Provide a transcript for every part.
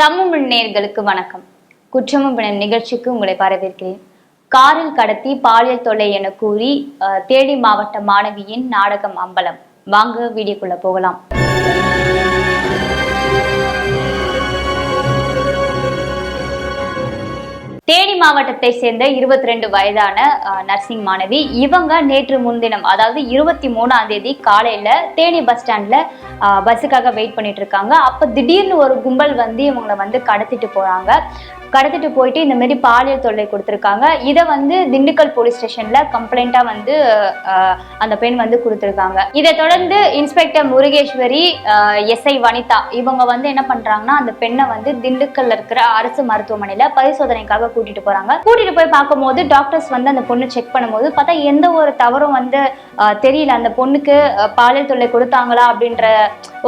தமிழ் நேர்களுக்கு வணக்கம். குற்றமும் பிணம் நிகழ்ச்சிக்கு உங்களை வரவேற்கிறேன். காரில் கடத்தி பாலியல் தொல்லை என கூறி அஹ், தேனி மாவட்ட மாணவியின் நாடகம் அம்பலம். வாங்க வீடியோக்குள்ள போகலாம். மாவட்டத்தை சேர்ந்த இருபத்தி ரெண்டு வயதான அஹ், நர்சிங் மாணவி. இவங்க நேற்று முன்தினம் அதாவது இருபத்தி மூணாம் தேதி காலையில தேனி பஸ் ஸ்டாண்ட்ல அஹ், பஸ்ஸுக்காக வெயிட் பண்ணிட்டு இருக்காங்க. அப்ப திடீர்னு ஒரு கும்பல் வந்து இவங்களை வந்து கடத்திட்டு போறாங்க. கடத்திட்டு போயிட்டு இந்த மாதிரி பாலியல் தொல்லை கொடுத்துருக்காங்க. இதை வந்து திண்டுக்கல் போலீஸ் ஸ்டேஷன்ல கம்ப்ளைண்டா வந்து அந்த பெண் வந்து கொடுத்துருக்காங்க. இதை தொடர்ந்து இன்ஸ்பெக்டர் முருகேஸ்வரி எஸ்ஐ வனிதா இவங்க வந்து என்ன பண்றாங்கன்னா அந்த பெண்ணை வந்து திண்டுக்கல்ல இருக்கிற அரசு மருத்துவமனையில பரிசோதனைக்காக கூட்டிட்டு போறாங்க. கூட்டிட்டு போய் பார்க்கும்போது டாக்டர்ஸ் வந்து அந்த பொண்ணு செக் பண்ணும்போது பார்த்தா எந்த ஒரு தவறும் வந்து தெரியல. அந்த பொண்ணுக்கு பாலியல் தொல்லை கொடுத்தாங்களா அப்படின்ற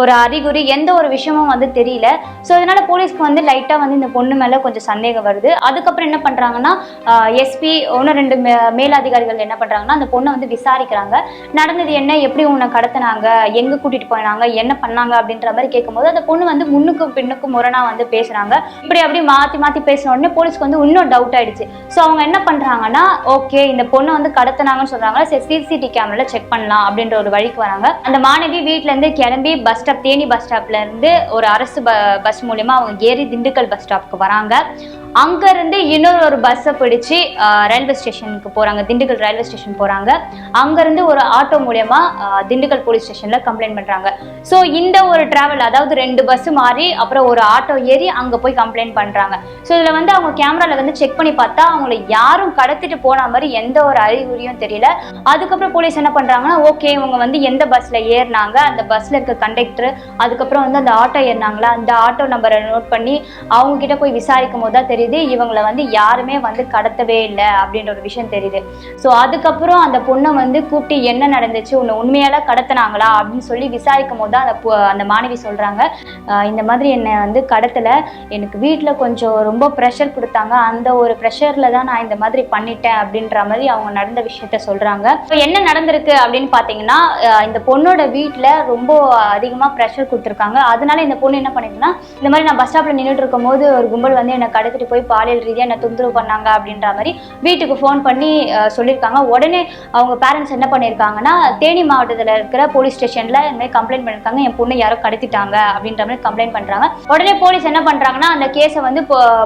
ஒரு அறிகுறி எந்த ஒரு விஷயமும் வந்து தெரியல. ஸோ அதனால போலீஸ்க்கு வந்து லைட்டா வந்து இந்த பொண்ணு மேல கொஞ்சம் சந்தேகம் வருது. அதுக்கப்புறம் என்ன பண்றாங்கன்னா எஸ்பி ஒன்று ரெண்டு மே மேலதிகாரிகள் என்ன பண்றாங்கன்னா அந்த பொண்ணை வந்து விசாரிக்கிறாங்க. நடந்தது என்ன? எப்படி உன்னை கடத்தினாங்க? எங்க கூட்டிட்டு போனாங்க? என்ன பண்ணாங்க? அப்படின்ற மாதிரி கேட்கும்போது அந்த பொண்ணு வந்து முன்னுக்கும் பின்னுக்கும் முரணா வந்து பேசுறாங்க. இப்படி அப்படி மாத்தி மாத்தி பேசின உடனே போலீஸ்க்கு வந்து இன்னும் டவுட் ஆயிடுச்சு. ஸோ அவங்க என்ன பண்றாங்கன்னா ஓகே இந்த பொண்ணை வந்து கடத்தினாங்கன்னு சொல்றாங்க. சரி சிசிடி கேமரால செக் பண்ணலாம் அப்படின்ற ஒரு வழிக்கு வராங்க. அந்த மாணவி வீட்டிலேருந்து கிளம்பி பஸ் ஸ்டாப் தேனி பஸ் ஸ்டாப்ல இருந்து ஒரு அரசு பஸ் மூலியமா அவங்க ஏறி திண்டுக்கல் பஸ் ஸ்டாப்க்கு வராங்க. Yeah. அங்கேருந்து இன்னொரு ஒரு பஸ்ஸை பிடிச்சு ரயில்வே ஸ்டேஷனுக்கு போகிறாங்க திண்டுக்கல் ரயில்வே ஸ்டேஷன் போகிறாங்க அங்கேருந்து ஒரு ஆட்டோ மூலயமா திண்டுக்கல் போலீஸ் ஸ்டேஷனில் கம்ப்ளைண்ட் பண்ணுறாங்க ஸோ இந்த ஒரு டிராவல் அதாவது ரெண்டு பஸ் மாறி அப்புறம் ஒரு ஆட்டோ ஏறி அங்கே போய் கம்ப்ளைண்ட் பண்ணுறாங்க ஸோ இதில் வந்து அவங்க கேமராவில் வந்து செக் பண்ணி பார்த்தா அவங்கள யாரும் கடத்திட்டு போன மாதிரி எந்த ஒரு அறிகுறியும் தெரியல. அதுக்கப்புறம் போலீஸ் என்ன பண்ணுறாங்கன்னா ஓகே இவங்க வந்து எந்த பஸ்ஸில் ஏறினாங்க அந்த பஸ்ஸில் இருக்க கண்டக்டர் அதுக்கப்புறம் வந்து அந்த ஆட்டோ ஏறினாங்களா அந்த ஆட்டோ நம்பரை நோட் பண்ணி அவங்க கிட்ட போய் விசாரிக்கும் போது தான் தெரியும் தெரியுது இவங்களை வந்து யாருமே வந்து கடத்தவே இல்லை அப்படின்ற ஒரு விஷயம் தெரியுது. ஸோ அதுக்கப்புறம் அந்த பொண்ணை வந்து கூப்பிட்டு என்ன நடந்துச்சு? உன்னை உண்மையால கடத்தினாங்களா? அப்படின்னு சொல்லி விசாரிக்கும் போது தான் அந்த அந்த மாணவி சொல்றாங்க இந்த மாதிரி என்னை வந்து கடத்தல. எனக்கு வீட்டில் கொஞ்சம் ரொம்ப ப்ரெஷர் கொடுத்தாங்க. அந்த ஒரு ப்ரெஷரில் தான் நான் இந்த மாதிரி பண்ணிட்டேன். அப்படின்ற மாதிரி அவங்க நடந்த விஷயத்த சொல்றாங்க. இப்போ என்ன நடந்திருக்கு அப்படின்னு பார்த்தீங்கன்னா இந்த பொண்ணோட வீட்டில் ரொம்ப அதிகமாக ப்ரெஷர் கொடுத்துருக்காங்க. அதனால இந்த பொண்ணு என்ன பண்ணிருக்குன்னா இந்த மாதிரி நான் பஸ் ஸ்டாப்பில் நின்றுட்டு இருக்கும்போது ஒரு கும்பல் வந்து என்னை கடத்திட்டு போய் பாலியல் ரீதியாக என்னை தொந்தரவு பண்ணாங்க அப்படின்ற மாதிரி வீட்டுக்கு ஃபோன் பண்ணி சொல்லியிருக்காங்க. உடனே அவங்க பேரண்ட்ஸ் என்ன பண்ணியிருக்காங்கன்னா தேனி மாவட்டத்தில் இருக்கிற போலீஸ் ஸ்டேஷனில் இந்த மாதிரி கம்ப்ளைண்ட் பண்ணியிருக்காங்க. என் பொண்ணு யாரோ கடத்திட்டாங்க அப்படின்ற மாதிரி கம்ப்ளைண்ட் பண்ணுறாங்க உடனே போலீஸ் என்ன பண்ணுறாங்கன்னா அந்த கேஸை வந்து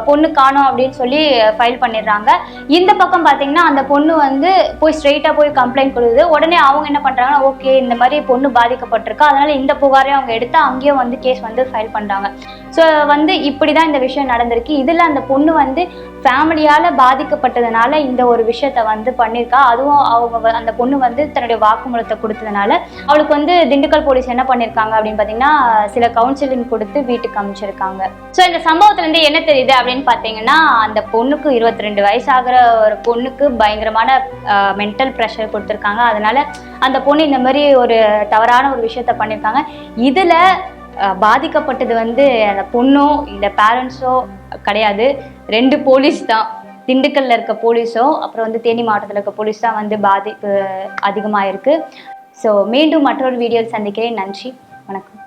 பொண்ணு காணும் அப்படின்னு சொல்லி ஃபைல் பண்ணிடுறாங்க. இந்த பக்கம் பார்த்தீங்கன்னா அந்த பொண்ணு வந்து போய் ஸ்ட்ரெயிட்டாக போய் கம்ப்ளைண்ட் கொடுக்குது. உடனே அவங்க என்ன பண்ணுறாங்கன்னா ஓகே இந்த மாதிரி பொண்ணு பாதிக்கப்பட்டிருக்கா. அதனால இந்த புகாரையும் அவங்க எடுத்து அங்கேயும் வந்து கேஸ் வந்து ஃபைல் பண்ணுறாங்க ஸோ வந்து இப்படி தான் இந்த விஷயம் நடந்திருக்கு. இதில் அந்த பொண்ணு வந்து ஃபேமிலியால் பாதிக்கப்பட்டதுனால இந்த ஒரு விஷயத்த வந்து பண்ணியிருக்கா அதுவும் அவங்க அந்த பொண்ணு வந்து தன்னுடைய வாக்குமூலத்தை கொடுத்ததுனால அவளுக்கு வந்து திண்டுக்கல் போலீஸ் என்ன பண்ணியிருக்காங்க அப்படின்னு பார்த்தீங்கன்னா சில கவுன்சிலிங் கொடுத்து வீட்டுக்கு அமைச்சிருக்காங்க. ஸோ இந்த சம்பவத்துலேருந்து என்ன தெரியுது அப்படின்னு பார்த்தீங்கன்னா அந்த பொண்ணுக்கு இருபத்தி ரெண்டு வயசாகிற ஒரு பொண்ணுக்கு பயங்கரமான மென்டல் ப்ரெஷர் கொடுத்துருக்காங்க. அதனால அந்த பொண்ணு இந்த மாதிரி ஒரு தவறான ஒரு விஷயத்த பண்ணியிருக்காங்க இதில் பாதிக்கப்பட்டது வந்து அந்த பொண்ணோ இல்லை பேரண்ட்ஸோ கிடையாது. ரெண்டு போலீஸ் தான். திண்டுக்கல்ல இருக்க போலீஸோ அப்புறம் வந்து தேனி மாவட்டத்தில் இருக்க போலீஸ் தான் வந்து பாதிப்பு அதிகமாக இருக்குது ஸோ மீண்டும் மற்றொரு வீடியோவில் சந்திக்கிறேன். நன்றி. வணக்கம்.